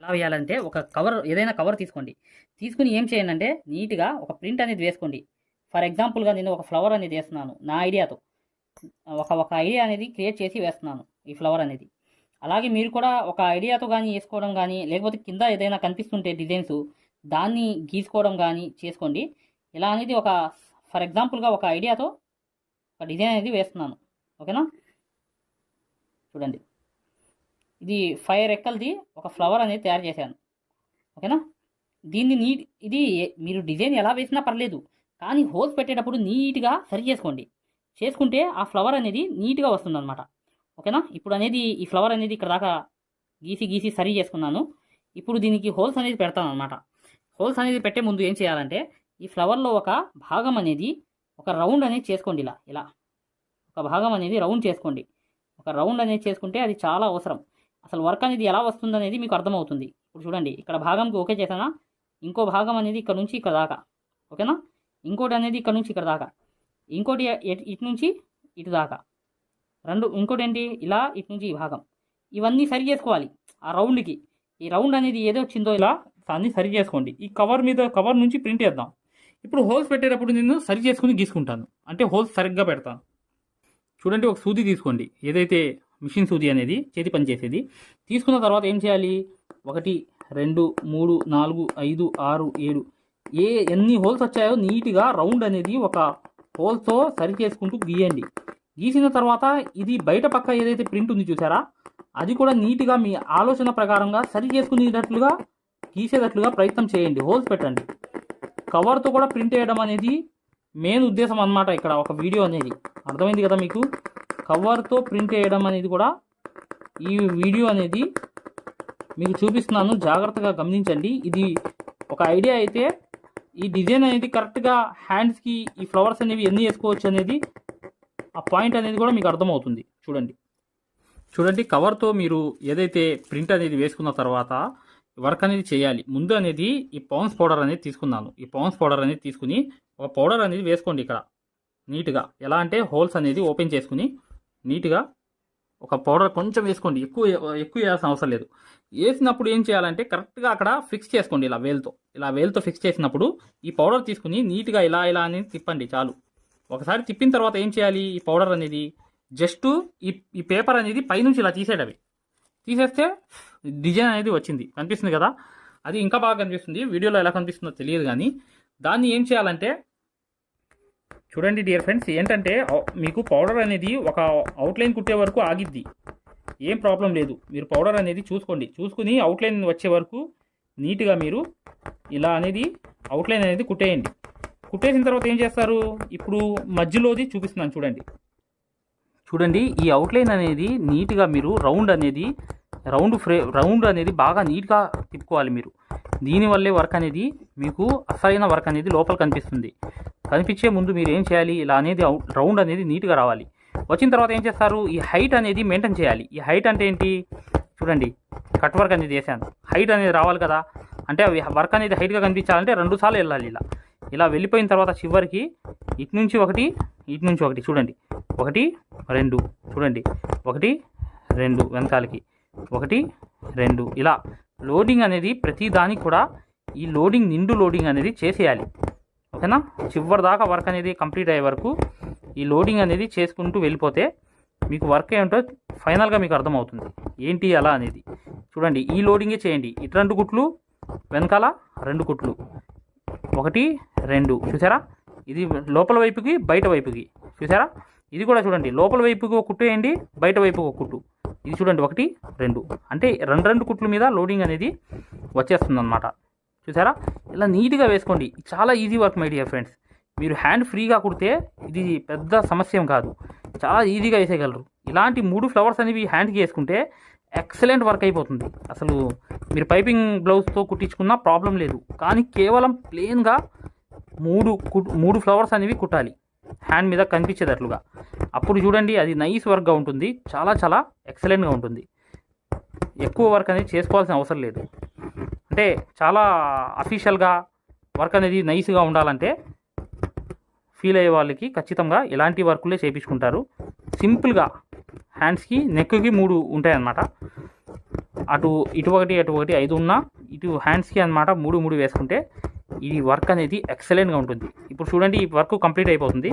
ఎలా వేయాలంటే ఒక కవర్ ఏదైనా కవర్ తీసుకోండి. తీసుకుని ఏం చేయండి అంటే నీట్గా ఒక ప్రింట్ అనేది వేసుకోండి. ఫర్ ఎగ్జాంపుల్గా నేను ఒక ఫ్లవర్ అనేది వేస్తున్నాను నా ఐడియాతో. ఒక ఒక ఐడియా అనేది క్రియేట్ చేసి వేస్తున్నాను ఈ ఫ్లవర్ అనేది. అలాగే మీరు కూడా ఒక ఐడియాతో కానీ వేసుకోవడం కానీ లేకపోతే కింద ఏదైనా కనిపిస్తుంటే డిజైన్స్ దాన్ని గీసుకోవడం కానీ చేసుకోండి. ఇలా అనేది ఒక ఫర్ ఎగ్జాంపుల్గా ఒక ఐడియాతో ఒక డిజైన్ అనేది వేస్తున్నాను. ఓకేనా? చూడండి. ఇది ఫైర్ రెక్కలది ఒక ఫ్లవర్ అనేది తయారు చేశాను. ఓకేనా? దీన్ని నీట్ ఇది మీరు డిజైన్ ఎలా వేసినా పర్లేదు కానీ హోల్స్ పెట్టేటప్పుడు నీట్గా సరి చేసుకోండి. చేసుకుంటే ఆ ఫ్లవర్ అనేది నీట్గా వస్తుంది అనమాట ఓకేనా? ఇప్పుడు అనేది ఈ ఫ్లవర్ అనేది ఇక్కడ దాకా గీసి గీసి సరి చేసుకున్నాను. ఇప్పుడు దీనికి హోల్స్ అనేది పెడతాను అనమాట హోల్స్ అనేది పెట్టే ముందు ఏం చేయాలంటే ఈ ఫ్లవర్లో ఒక భాగం అనేది ఒక రౌండ్ అనేది చేసుకోండి ఇలా ఇలా. ఒక భాగం అనేది రౌండ్ చేసుకోండి. ఒక రౌండ్ అనేది చేసుకుంటే అది చాలా అవసరం. అసలు వర్క్ అనేది ఎలా వస్తుంది అనేది మీకు అర్థమవుతుంది. ఇప్పుడు చూడండి ఇక్కడ భాగంకి ఓకే చేసానా ఇంకో భాగం అనేది ఇక్కడ నుంచి ఇక్కడ దాకా. ఓకేనా? ఇంకోటి అనేది ఇక్కడ నుంచి ఇక్కడ దాకా. ఇంకోటి ఇటు నుంచి ఇటు దాకా. రెండు ఇంకోటి ఏంటి? ఇలా ఇటు నుంచి ఈ భాగం. ఇవన్నీ సరి చేసుకోవాలి. ఆ రౌండ్కి ఈ రౌండ్ అనేది ఏదో వచ్చిందో ఇలా దాన్ని సరి చేసుకోండి. ఈ కవర్ మీద కవర్ నుంచి ప్రింట్ చేద్దాం. ఇప్పుడు హోల్స్ పెట్టేటప్పుడు నేను సరి చేసుకుని గీసుకుంటాను. అంటే హోల్స్ సరిగ్గా పెడతాను. చూడండి ఒక సూది తీసుకోండి. ఏదైతే మిషన్ సూది అనేది చేతి పని చేసేది. తీసుకున్న తర్వాత ఏం చేయాలి? ఒకటి రెండు మూడు నాలుగు ఐదు ఆరు ఏడు. ఏ ఎన్ని హోల్స్ వచ్చాయో నీట్గా రౌండ్ అనేది ఒక హోల్స్తో సరి చేసుకుంటూ గీయండి. గీసిన తర్వాత ఇది బయట పక్క ఏదైతే ప్రింట్ ఉంది చూసారా? అది కూడా నీట్గా మీ ఆలోచన ప్రకారంగా సరి చేసుకునేటట్లుగా గీసేటట్లుగా ప్రయత్నం చేయండి. హోల్స్ పెట్టండి. కవర్తో కూడా ప్రింట్ చేయడం అనేది మెయిన్ ఉద్దేశం అన్నమాట ఇక్కడ ఒక వీడియో అనేది. అర్థమైంది కదా మీకు? కవర్తో ప్రింట్ వేయడం అనేది కూడా ఈ వీడియో అనేది మీకు చూపిస్తున్నాను. జాగ్రత్తగా గమనించండి. ఇది ఒక ఐడియా అయితే ఈ డిజైన్ అనేది కరెక్ట్గా హ్యాండ్స్కి ఈ ఫ్లవర్స్ అనేవి ఎన్ని వేసుకోవచ్చు అనేది ఆ పాయింట్ అనేది కూడా మీకు అర్థమవుతుంది. చూడండి. చూడండి కవర్తో మీరు ఏదైతే ప్రింట్ అనేది వేసుకున్న తర్వాత వర్క్ అనేది చేయాలి. ముందు అనేది ఈ పౌన్స్ పౌడర్ అనేది తీసుకున్నాను. ఈ పౌన్స్ పౌడర్ అనేది తీసుకుని ఒక పౌడర్ అనేది వేసుకోండి ఇక్కడ. నీట్గా. ఎలా అంటే హోల్స్ అనేది ఓపెన్ చేసుకుని నీట్గా ఒక పౌడర్ కొంచెం వేసుకోండి. ఎక్కువ ఎక్కువ వేయాల్సిన అవసరం లేదు. వేసినప్పుడు ఏం చేయాలంటే కరెక్ట్గా అక్కడ ఫిక్స్ చేసుకోండి ఇలా వేల్తో. ఇలా వేల్తో ఫిక్స్ చేసినప్పుడు ఈ పౌడర్ తీసుకుని నీట్గా ఇలా ఇలా అనేది తిప్పండి చాలు. ఒకసారి తిప్పిన తర్వాత ఏం చేయాలి? ఈ పౌడర్ అనేది జస్ట్ ఈ ఈ పేపర్ అనేది పైనుంచి ఇలా తీసేయడమే. తీసేస్తే డిజైన్ అనేది వచ్చింది. కనిపిస్తుంది కదా? అది ఇంకా బాగా కనిపిస్తుంది. వీడియోలో ఎలా కనిపిస్తుందో తెలియదు కానీ దాన్ని ఏం చేయాలంటే చూడండి డియర్ ఫ్రెండ్స్ ఏంటంటే మీకు పౌడర్ అనేది ఒక అవుట్లైన్ కుట్టే వరకు ఆగిద్ది. ఏం ప్రాబ్లం లేదు. మీరు పౌడర్ అనేది చూసుకోండి. చూసుకుని అవుట్లైన్ వచ్చే వరకు నీట్గా మీరు ఇలా అనేది అవుట్లైన్ అనేది కుట్టేయండి. కుట్టేసిన తర్వాత ఏం చేస్తారు? ఇప్పుడు మధ్యలోది చూపిస్తున్నాను చూడండి. చూడండి ఈ అవుట్లైన్ అనేది నీట్గా మీరు రౌండ్ అనేది రౌండ్ ఫ్రే రౌండ్ అనేది బాగా నీట్గా తిప్పుకోవాలి మీరు. దీనివల్లే వర్క్ అనేది మీకు అసలైన వర్క్ అనేది లోపల కనిపిస్తుంది. కనిపించే ముందు మీరు ఏం చేయాలి? ఇలా అనేది రౌండ్ అనేది నీట్గా రావాలి. వచ్చిన తర్వాత ఏం చేస్తారు? ఈ హైట్ అనేది మెయింటైన్ చేయాలి. ఈ హైట్ అంటే ఏంటి? చూడండి కట్ వర్క్ అనేది చేశాను. హైట్ అనేది రావాలి కదా? అంటే అవి వర్క్ అనేది హైట్గా కనిపించాలంటే రెండు సార్లు వెళ్ళాలి ఇలా. ఇలా వెళ్ళిపోయిన తర్వాత చివరికి ఇటు నుంచి ఒకటి ఇటు నుంచి ఒకటి చూడండి. ఒకటి రెండు చూడండి. ఒకటి రెండు వెనకాలకి. ఒకటి రెండు ఇలా. లోడింగ్ అనేది ప్రతి దానికి కూడా ఈ లోడింగ్ నిండు లోడింగ్ అనేది చేసేయాలి. ఓకేనా? చివరి దాకా వర్క్ అనేది కంప్లీట్ అయ్యే వరకు ఈ లోడింగ్ అనేది చేసుకుంటూ వెళ్ళిపోతే మీకు వర్క్ ఏంటో ఫైనల్గా మీకు అర్థమవుతుంది. ఏంటి అలా అనేది. చూడండి ఈ లోడింగే చేయండి. ఇటు రెండు కుట్లు వెనకాల రెండు కుట్లు. ఒకటి రెండు. చూసారా? ఇది లోపల వైపుకి బయట వైపుకి. చూసారా? ఇది కూడా చూడండి. లోపల వైపుకి ఒక కుట్టు వేయండి బయట వైపుకి ఒక కుట్టు. ఇది చూడండి ఒకటి రెండు. అంటే రెండు రెండు కుట్ల మీద లోడింగ్ అనేది వచ్చేస్తుంది అనమాట చూసారా? ఇలా నీట్గా వేసుకోండి. చాలా easy work my dear friends. మీరు హ్యాండ్ ఫ్రీగా కుడితే ఇది పెద్ద సమస్య కాదు. చాలా ఈజీగా వేసేయగలరు. ఇలాంటి మూడు ఫ్లవర్స్ అనేవి హ్యాండ్కి వేసుకుంటే ఎక్సలెంట్ వర్క్ అయిపోతుంది. అసలు మీరు పైపింగ్ బ్లౌజ్తో కుట్టించుకున్నా ప్రాబ్లం లేదు. కానీ కేవలం ప్లెయిన్గా మూడు మూడు ఫ్లవర్స్ అనేవి కుట్టాలి. హ్యాండ్ మీద కనిపించేటట్లుగా. అప్పుడు చూడండి అది నైస్ వర్క్గా ఉంటుంది. చాలా చాలా ఎక్సలెంట్గా ఉంటుంది. ఎక్కువ వర్క్ అనేది చేసుకోవాల్సిన అవసరం లేదు. అంటే చాలా అఫీషియల్గా వర్క్ అనేది నైస్గా ఉండాలంటే ఫీల్ అయ్యే వాళ్ళకి ఖచ్చితంగా ఇలాంటి వర్కులే చేయించుకుంటారు సింపుల్గా హ్యాండ్స్కి నెక్కి మూడు ఉంటాయన్నమాట. అటు ఇటు ఒకటి అటు ఒకటి ఐదు ఉన్నా ఇటు హ్యాండ్స్కి అన్నమాట మూడు మూడు వేసుకుంటే ఈ వర్క్ అనేది ఎక్సలెంట్గా ఉంటుంది. ఇప్పుడు చూడండి ఈ వర్క్ కంప్లీట్ అయిపోతుంది.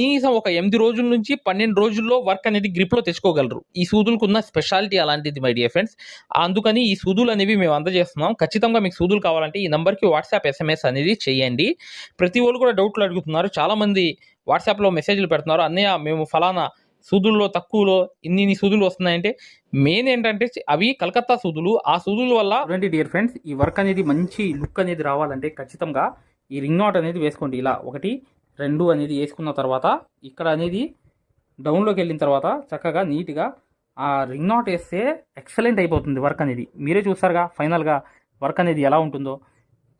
కనీసం ఒక ఎనిమిది రోజుల నుంచి పన్నెండు రోజుల్లో వర్క్ అనేది గ్రిప్లో తెచ్చుకోగలరు. ఈ సూదులకు ఉన్న స్పెషాలిటీ అలాంటిది మై డియర్ ఫ్రెండ్స్ అందుకని ఈ సూదులు అనేవి మేము అందజేస్తున్నాం. ఖచ్చితంగా మీకు సూదులు కావాలంటే ఈ నెంబర్కి వాట్సాప్ ఎస్ఎంఎస్ అనేది చేయండి. ప్రతి వాళ్ళు కూడా డౌట్లు అడుగుతున్నారు. చాలామంది వాట్సాప్లో మెసేజ్లు పెడుతున్నారు. అన్నయ్య మేము ఫలానా సూదుల్లో తక్కువలో ఇన్ని ఇన్ని సూదులు వస్తున్నాయంటే మెయిన్ ఏంటంటే అవి కలకత్తా సూదులు. ఆ సూదుల వల్ల చూడండి డియర్ ఫ్రెండ్స్ ఈ వర్క్ అనేది మంచి లుక్ అనేది రావాలంటే ఖచ్చితంగా ఈ రింగ్ అవుట్ అనేది వేసుకోండి. ఇలా ఒకటి రెండు అనేది వేసుకున్న తర్వాత ఇక్కడ అనేది డౌన్లోకి వెళ్ళిన తర్వాత చక్కగా నీట్గా ఆ రింగ్ నాట్ వేస్తే ఎక్సలెంట్ అయిపోతుంది వర్క్ అనేది. మీరే చూస్తారుగా ఫైనల్గా వర్క్ అనేది ఎలా ఉంటుందో.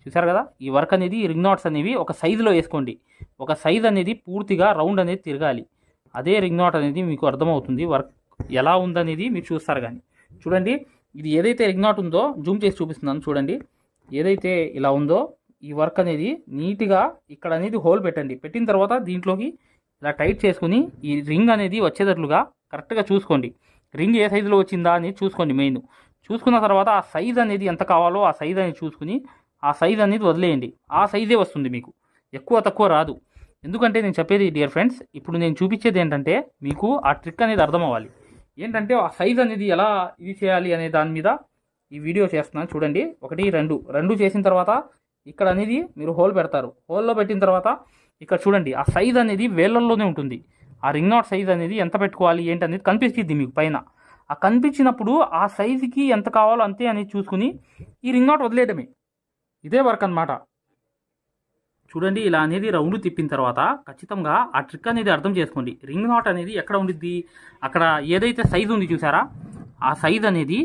చూసారు కదా? ఈ వర్క్ అనేది రింగ్ నాట్స్ అనేవి ఒక సైజులో వేసుకోండి. ఒక సైజ్ అనేది పూర్తిగా రౌండ్ అనేది తిరగాలి. అదే రింగ్ నాట్ అనేది మీకు అర్థమవుతుంది వర్క్ ఎలా ఉందనేది మీరు చూస్తారు కానీ. చూడండి ఇది ఏదైతే రింగ్ నాట్ ఉందో జూమ్ చేసి చూపిస్తున్నాను చూడండి. ఏదైతే ఇలా ఉందో ఈ వర్క్ అనేది నీట్గా ఇక్కడ అనేది హోల్ పెట్టండి. పెట్టిన తర్వాత దీంట్లోకి ఇలా టైట్ చేసుకుని ఈ రింగ్ అనేది వచ్చేటట్లుగా కరెక్ట్గా చూసుకోండి. రింగ్ ఏ సైజులో వచ్చిందా అని చూసుకోండి మెయిన్. చూసుకున్న తర్వాత ఆ సైజ్ అనేది ఎంత కావాలో ఆ సైజ్ అనేది చూసుకుని ఆ సైజ్ అనేది వదిలేయండి. ఆ సైజే వస్తుంది మీకు. ఎక్కువ తక్కువ రాదు. ఎందుకంటే నేను చెప్పేది డియర్ ఫ్రెండ్స్ ఇప్పుడు నేను చూపించేది ఏంటంటే మీకు ఆ ట్రిక్ అనేది అర్థం అవ్వాలి ఏంటంటే ఆ సైజ్ అనేది ఎలా ఇది చేయాలి అనే దాని మీద ఈ వీడియో చేస్తున్నాను చూడండి. ఒకటి రెండు. రెండు చేసిన తర్వాత ఇక్కడ అనేది మీరు హోల్ పెడతారు. హోల్లో పెట్టిన తర్వాత ఇక్కడ చూడండి ఆ సైజ్ అనేది వేలల్లోనే ఉంటుంది. ఆ రింగ్ నాట్ సైజ్ అనేది ఎంత పెట్టుకోవాలి ఏంటి అనేది కనిపిస్తుంది మీకు పైన. ఆ కనిపించినప్పుడు ఆ సైజుకి ఎంత కావాలో అంతే అనేది చూసుకుని ఈ రింగ్ నాట్ వదిలేయడమే. ఇదే వర్క్ అన్నమాట. చూడండి ఇలా అనేది రౌండ్ తిప్పిన తర్వాత ఖచ్చితంగా ఆ ట్రిక్ అనేది అర్థం చేసుకోండి. రింగ్ నాట్ అనేది ఎక్కడ ఉండిద్ది? అక్కడ ఏదైతే సైజ్ ఉంది చూసారా? ఆ సైజ్ అనేది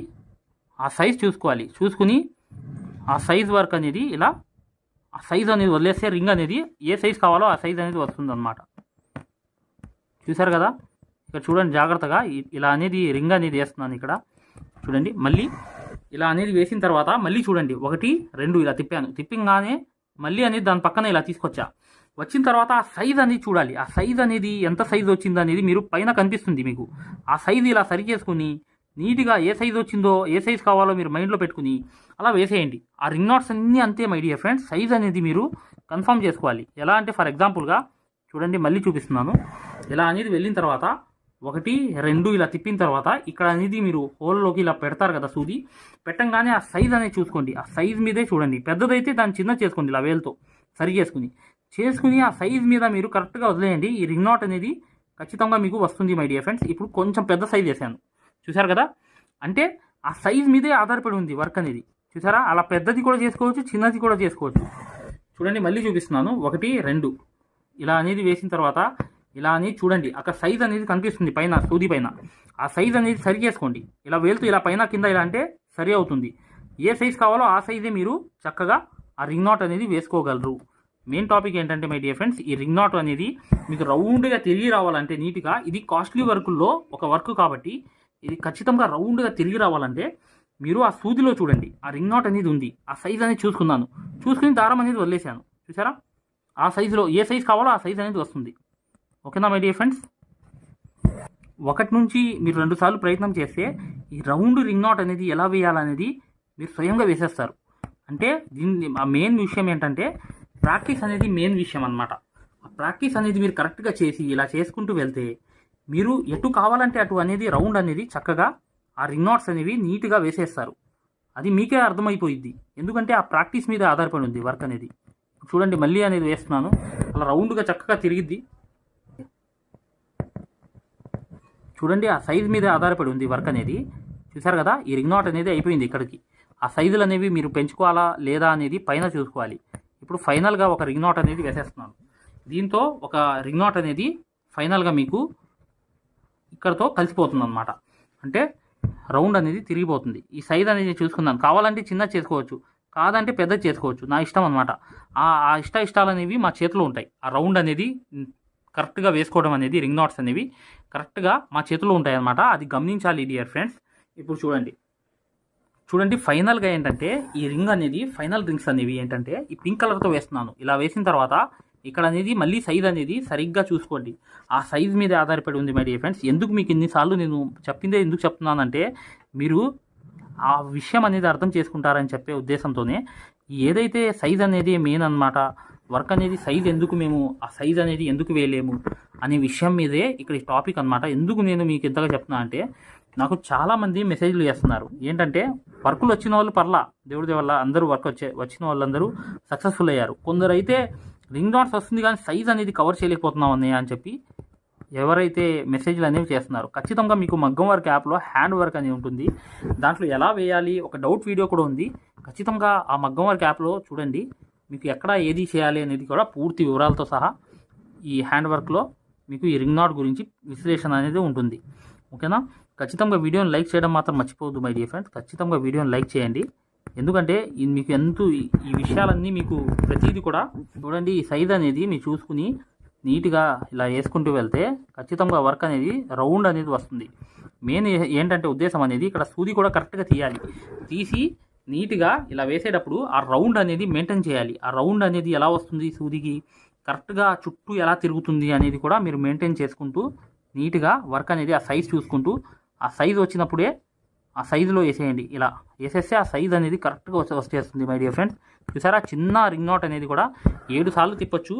ఆ సైజ్ చూసుకోవాలి. చూసుకుని ఆ సైజ్ వర్క్ అనేది ఇలా ఆ సైజ్ అనేది వదిలేస్తే రింగ్ అనేది ఏ సైజ్ కావాలో ఆ సైజ్ అనేది వస్తుంది అనమాట చూసారు కదా? ఇక్కడ చూడండి జాగ్రత్తగా. ఇలా అనేది రింగ్ అనేది వేస్తున్నాను ఇక్కడ. చూడండి మళ్ళీ ఇలా అనేది వేసిన తర్వాత మళ్ళీ చూడండి. ఒకటి రెండు ఇలా తిప్పాను. తిప్పంగానే మళ్ళీ అనేది దాని పక్కన ఇలా తీసుకొచ్చా. వచ్చిన తర్వాత ఆ సైజ్ అనేది చూడాలి. ఆ సైజ్ అనేది ఎంత సైజ్ వచ్చింది అనేది మీరు పైన కనిపిస్తుంది మీకు. ఆ సైజ్ ఇలా సరి చేసుకుని నీట్గా ఏ సైజ్ వచ్చిందో ఏ సైజ్ కావాలో మీరు మైండ్లో పెట్టుకుని అలా వేసేయండి. ఆ రింగ్ నాట్స్ అన్నీ అంతే మై డియర్ ఫ్రెండ్స్. సైజ్ అనేది మీరు కన్ఫర్మ్ చేసుకోవాలి. ఎలా అంటే ఫర్ ఎగ్జాంపుల్గా చూడండి మళ్ళీ చూపిస్తున్నాను. ఇలా అనేది వెళ్ళిన తర్వాత ఒకటి రెండు ఇలా తిప్పిన తర్వాత ఇక్కడ అనేది మీరు హోల్లోకి ఇలా పెడతారు కదా సూది. పెట్టంగానే ఆ సైజ్ అనేది చూసుకోండి. ఆ సైజ్ మీదే చూడండి. పెద్దదైతే దాన్ని చిన్న చేసుకోండి ఇలా వేలతో సరి చేసుకుని. చేసుకుని ఆ సైజ్ మీద మీరు కరెక్ట్గా వదిలేయండి. ఈ రింగ్ నాట్ అనేది ఖచ్చితంగా మీకు వస్తుంది మై డియర్ ఫ్రెండ్స్. ఇప్పుడు కొంచెం పెద్ద సైజ్ వేసాను. చూసారు కదా? అంటే ఆ సైజ్ మీదే ఆధారపడి ఉంది వర్క్ అనేది. చూసారా అలా పెద్దది కూడా చేసుకోవచ్చు చిన్నది కూడా చేసుకోవచ్చు. చూడండి మళ్ళీ చూపిస్తున్నాను. ఒకటి రెండు. ఇలా అనేది వేసిన తర్వాత ఇలా అని చూడండి. అక్కడ సైజ్ అనేది కనిపిస్తుంది పైన సూది పైన. ఆ సైజ్ అనేది సరి చేసుకోండి. ఇలా వేలుతూ ఇలా పైన కింద ఇలా అంటే సరి అవుతుంది. ఏ సైజ్ కావాలో ఆ సైజే మీరు చక్కగా ఆ రింగ్ నాట్ అనేది వేసుకోగలరు. మెయిన్ టాపిక్ ఏంటంటే మై డియర్ ఫ్రెండ్స్ ఈ రింగ్ నాట్ అనేది మీకు రౌండ్గా తిరిగి రావాలంటే నీట్గా ఇది కాస్ట్లీ వర్కుల్లో ఒక వర్క్ కాబట్టి ఇది ఖచ్చితంగా రౌండ్గా తిరిగి రావాలంటే మీరు ఆ సూదిలో చూడండి. ఆ రింగ్ నాట్ అనేది ఉంది. ఆ సైజ్ అనేది చూసుకున్నాను. చూసుకుని దారం అనేది వదిలేశాను. చూసారా? ఆ సైజులో ఏ సైజ్ కావాలో ఆ సైజ్ అనేది వస్తుంది. ఓకేనా మై డియర్ ఫ్రెండ్స్? ఒకటి నుంచి మీరు రెండు సార్లు ప్రయత్నం చేస్తే ఈ రౌండ్ రింగ్ నాట్ అనేది ఎలా వేయాలనేది మీరు స్వయంగా వేసేస్తారు. అంటే దీన్ని ఆ మెయిన్ విషయం ఏంటంటే ప్రాక్టీస్ అనేది మెయిన్ విషయం అనమాట ఆ ప్రాక్టీస్ అనేది మీరు కరెక్ట్గా చేసి ఇలా చేసుకుంటూ వెళ్తే మీరు ఎటు కావాలంటే అటు అనేది రౌండ్ అనేది చక్కగా ఆ రింగ్ నాట్స్ అనేవి నీట్గా వేసేస్తారు. అది మీకే అర్థమైపోయిద్ది. ఎందుకంటే ఆ ప్రాక్టీస్ మీద ఆధారపడి ఉంది వర్క్ అనేది. చూడండి మళ్ళీ అనేది వేస్తున్నాను. అలా రౌండ్గా చక్కగా తిరిగిద్ది. చూడండి ఆ సైజ్ మీద ఆధారపడి ఉంది వర్క్ అనేది. చూసారు కదా ఈ రింగ్ నాట్ అనేది అయిపోయింది ఇక్కడికి. ఆ సైజులు అనేవి మీరు పెంచుకోవాలా లేదా అనేది పైన చూసుకోవాలి. ఇప్పుడు ఫైనల్గా ఒక రింగ్ నాట్ అనేది వేసేస్తున్నాను. దీంతో ఒక రింగ్ నాట్ అనేది ఫైనల్గా మీకు ఇక్కడతో కలిసిపోతుంది అనమాట అంటే రౌండ్ అనేది తిరిగిపోతుంది. ఈ సైజ్ అనేది చూసుకున్నాను. కావాలంటే చిన్న చేసుకోవచ్చు. కాదంటే పెద్ద చేసుకోవచ్చు. నా ఇష్టం అనమాట ఆ ఆ ఇష్ట ఇష్టాలు అనేవి మా చేతిలో ఉంటాయి. ఆ రౌండ్ అనేది కరెక్ట్గా వేసుకోవడం అనేది రింగ్ నాట్స్ అనేవి కరెక్ట్గా మా చేతిలో ఉంటాయి అనమాట అది గమనించాలి డియర్ ఫ్రెండ్స్. ఇప్పుడు చూడండి. చూడండి ఫైనల్గా ఏంటంటే ఈ రింగ్ అనేది ఫైనల్ రింగ్స్ అనేవి ఏంటంటే ఈ పింక్ కలర్తో వేస్తున్నాను. ఇలా వేసిన తర్వాత ఇక్కడ అనేది మళ్ళీ సైజ్ అనేది సరిగ్గా చూసుకోండి. ఆ సైజ్ మీద ఆధారపడి ఉంది మై డియర్ ఫ్రెండ్స్ ఎందుకు మీకు ఇన్నిసార్లు నేను చెప్పిందే ఎందుకు చెప్తున్నానంటే మీరు ఆ విషయం అనేది అర్థం చేసుకుంటారని చెప్పే ఉద్దేశంతోనే ఏదైతే సైజ్ అనేది మెయిన్ అన్నమాట వర్క్ అనేది సైజ్ ఎందుకు మేము ఆ సైజ్ అనేది ఎందుకు వేయలేము అనే విషయం మీదే ఇక్కడ ఈ టాపిక్ అన్నమాట. ఎందుకు నేను మీకు ఇంతగా చెప్తున్నా అంటే నాకు చాలామంది మెసేజ్లు చేస్తున్నారు. ఏంటంటే వర్కులు వచ్చిన వాళ్ళు పర్లా. దేవుడి వల్ల అందరూ వర్క్ వచ్చే వచ్చిన వాళ్ళందరూ సక్సెస్ఫుల్ అయ్యారు. కొందరైతే రింగ్ నాట్స్ వస్తుంది కానీ సైజ్ అనేది కవర్ చేయలేకపోతున్నాం అన్నయ్య అని చెప్పి ఎవరైతే మెసేజ్లు అనేవి చేస్తున్నారు ఖచ్చితంగా మీకు మగ్గం వర్క్ యాప్లో హ్యాండ్ వర్క్ అనేది ఉంటుంది. దాంట్లో ఎలా వేయాలి ఒక డౌట్ వీడియో కూడా ఉంది. ఖచ్చితంగా ఆ మగ్గం వర్క్ యాప్లో చూడండి మీకు ఎక్కడ ఏది చేయాలి అనేది కూడా పూర్తి వివరాలతో సహా ఈ హ్యాండ్ వర్క్లో మీకు ఈ రింగ్ నాట్ గురించి విశ్లేషణ అనేది ఉంటుంది. ఓకేనా? ఖచ్చితంగా వీడియోని లైక్ చేయడం మాత్రం మర్చిపోవద్దు మై డియర్ ఫ్రెండ్స్ ఖచ్చితంగా వీడియోని లైక్ చేయండి. ఎందుకంటే మీకు ఎంత ఈ- విషయాలన్నీ మీకు ప్రతిదీ కూడా చూడండి ఈ సైజ్ అనేది మీరు చూసుకుని నీట్గా ఇలా వేసుకుంటూ వెళ్తే ఖచ్చితంగా వర్క్ అనేది రౌండ్ అనేది వస్తుంది. మెయిన్ ఏంటంటే ఉద్దేశం అనేది ఇక్కడ సూది కూడా కరెక్ట్గా తీయాలి. తీసి నీట్గా ఇలా వేసేటప్పుడు ఆ రౌండ్ అనేది మెయింటైన్ చేయాలి. ఆ రౌండ్ అనేది ఎలా వస్తుంది సూదికి? కరెక్ట్గా చుట్టూ ఎలా తిరుగుతుంది అనేది కూడా మీరు మెయింటైన్ చేసుకుంటూ నీట్గా వర్క్ అనేది ఆ సైజ్ చూసుకుంటూ ఆ సైజ్ వచ్చినప్పుడే ఆ సైజులో వేసేయండి. ఇలా వేసేస్తే ఆ సైజ్ అనేది కరెక్ట్గా వచ్చే వచ్చేస్తుంది మై డియర్ ఫ్రెండ్స్ చూసారా? చిన్న రింగ్ నాట్ అనేది కూడా ఏడు సార్లు తిప్పొచ్చు.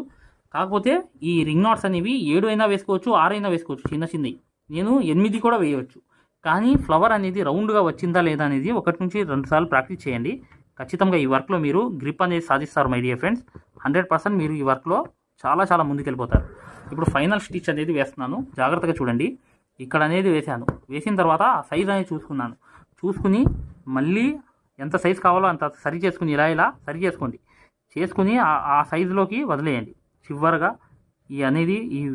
కాకపోతే ఈ రింగ్ నాట్స్ అనేవి ఏడు అయినా వేసుకోవచ్చు ఆరు అయినా వేసుకోవచ్చు చిన్న చిన్నవి నేను ఎనిమిది కూడా వేయవచ్చు కానీ ఫ్లవర్ అనేది రౌండ్గా వచ్చిందా లేదా అనేది ఒకటి నుంచి రెండు సార్లు ప్రాక్టీస్ చేయండి. ఖచ్చితంగా ఈ వర్క్లో మీరు గ్రిప్ అనేది సాధిస్తారు my dear friends hundred percent మీరు ఈ వర్క్లో చాలా చాలా ముందుకెళ్ళిపోతారు. ఇప్పుడు ఫైనల్ స్టిచ్ అనేది వేస్తున్నాను. జాగ్రత్తగా చూడండి. ఇక్కడ అనేది వేసాను వేసిన తర్వాత ఆ సైజ్ అనేది చూసుకున్నాను. చూసుకుని మళ్ళీ ఎంత సైజ్ కావాలో అంత సరి చేసుకుని ఇలా ఇలా సరి చేసుకోండి. చేసుకుని ఆ- సైజులోకి వదిలేయండి. చివరిగా ఈ అనేది ఈ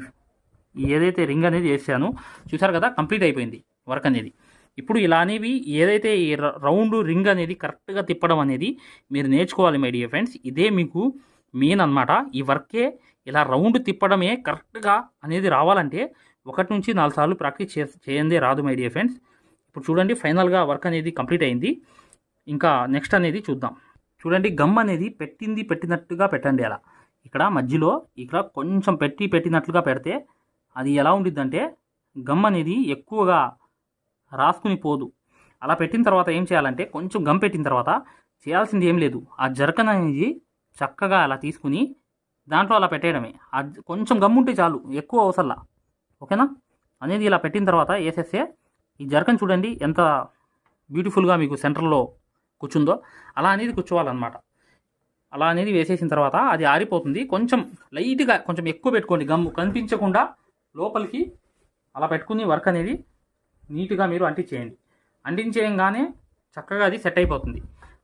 ఏదైతే రింగ్ అనేది వేసాను చూసారు కదా కంప్లీట్ అయిపోయింది వర్క్ అనేది. ఇప్పుడు ఇలా అనేవి ఏదైతే ఈ రౌండ్ రింగ్ అనేది కరెక్ట్గా తిప్పడం అనేది మీరు నేర్చుకోవాలి మై డియర్ ఫ్రెండ్స్ ఇదే మీకు మెయిన్ అన్నమాట. ఈ వర్కే ఇలా రౌండ్ తిప్పడమే కరెక్ట్గా అనేది రావాలంటే ఒకటి నుంచి నాలుగు సార్లు ప్రాక్టీస్ చే చేయందే రాదు మై డియర్ ఫ్రెండ్స్. ఇప్పుడు చూడండి ఫైనల్గా వర్క్ అనేది కంప్లీట్ అయింది. ఇంకా నెక్స్ట్ అనేది చూద్దాం. చూడండి గమ్ అనేది పెట్టింది పెట్టినట్టుగా పెట్టండి అలా. ఇక్కడ మధ్యలో ఇక్కడ కొంచెం పెట్టి పెట్టినట్లుగా పెడితే అది ఎలా ఉండిద్దంటే గమ్ అనేది ఎక్కువగా రాసుకుని పోదు. అలా పెట్టిన తర్వాత ఏం చేయాలంటే కొంచెం గమ్ పెట్టిన తర్వాత చేయాల్సింది ఏం లేదు. ఆ జరకన్ అనేది చక్కగా అలా తీసుకుని దాంట్లో అలా పెట్టేయడమే. కొంచెం గమ్ ఉంటే చాలు ఎక్కువ అవసరంలా. ఓకేనా? అనేది ఇలా పెట్టిన తర్వాత వేసేస్తే ఈ జర్కన్ చూడండి ఎంత బ్యూటిఫుల్గా మీకు సెంటర్లో కూర్చుందో. అలా అనేది కూర్చోవాలన్నమాట. అలా అనేది వేసేసిన తర్వాత అది ఆరిపోతుంది. కొంచెం లైట్గా కొంచెం ఎక్కువ పెట్టుకోండి. గమ్ము కనిపించకుండా లోపలికి అలా పెట్టుకుని వర్క్ అనేది నీట్గా మీరు అంటించేయండి. అంటించేయంగానే చక్కగా అది సెట్ అయిపోతుంది.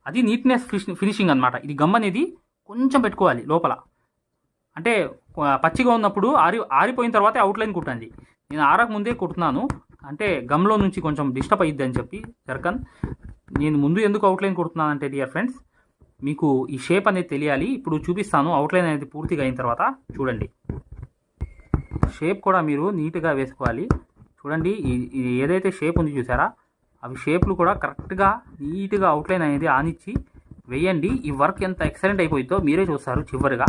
అది నీట్నెస్ ఫినిషింగ్ అనమాట ఇది గమ్ అనేది కొంచెం పెట్టుకోవాలి లోపల. అంటే పచ్చిగా ఉన్నప్పుడు ఆరి ఆరిపోయిన తర్వాత అవుట్లైన్ కుట్టండి. నేను ఆరక ముందే కుడుతున్నాను. అంటే గమ్లో నుంచి కొంచెం డిస్టర్బ్ అయ్యిద్ది అని చెప్పి జర్కన్. నేను ముందు ఎందుకు అవుట్లైన్ కుడుతున్నాను అంటే డియర్ ఫ్రెండ్స్ మీకు ఈ షేప్ అనేది తెలియాలి. ఇప్పుడు చూపిస్తాను. అవుట్లైన్ అనేది పూర్తిగా అయిన తర్వాత చూడండి. షేప్ కూడా మీరు నీట్గా వేసుకోవాలి. చూడండి ఇది ఏదైతే షేప్ ఉంది చూసారా? అవి షేప్లు కూడా కరెక్ట్గా నీట్గా అవుట్లైన్ అనేది ఆనిచ్చి వేయండి. ఈ వర్క్ ఎంత ఎక్సలెంట్ అయిపోయిందో మీరే చూస్తారు చివరిగా.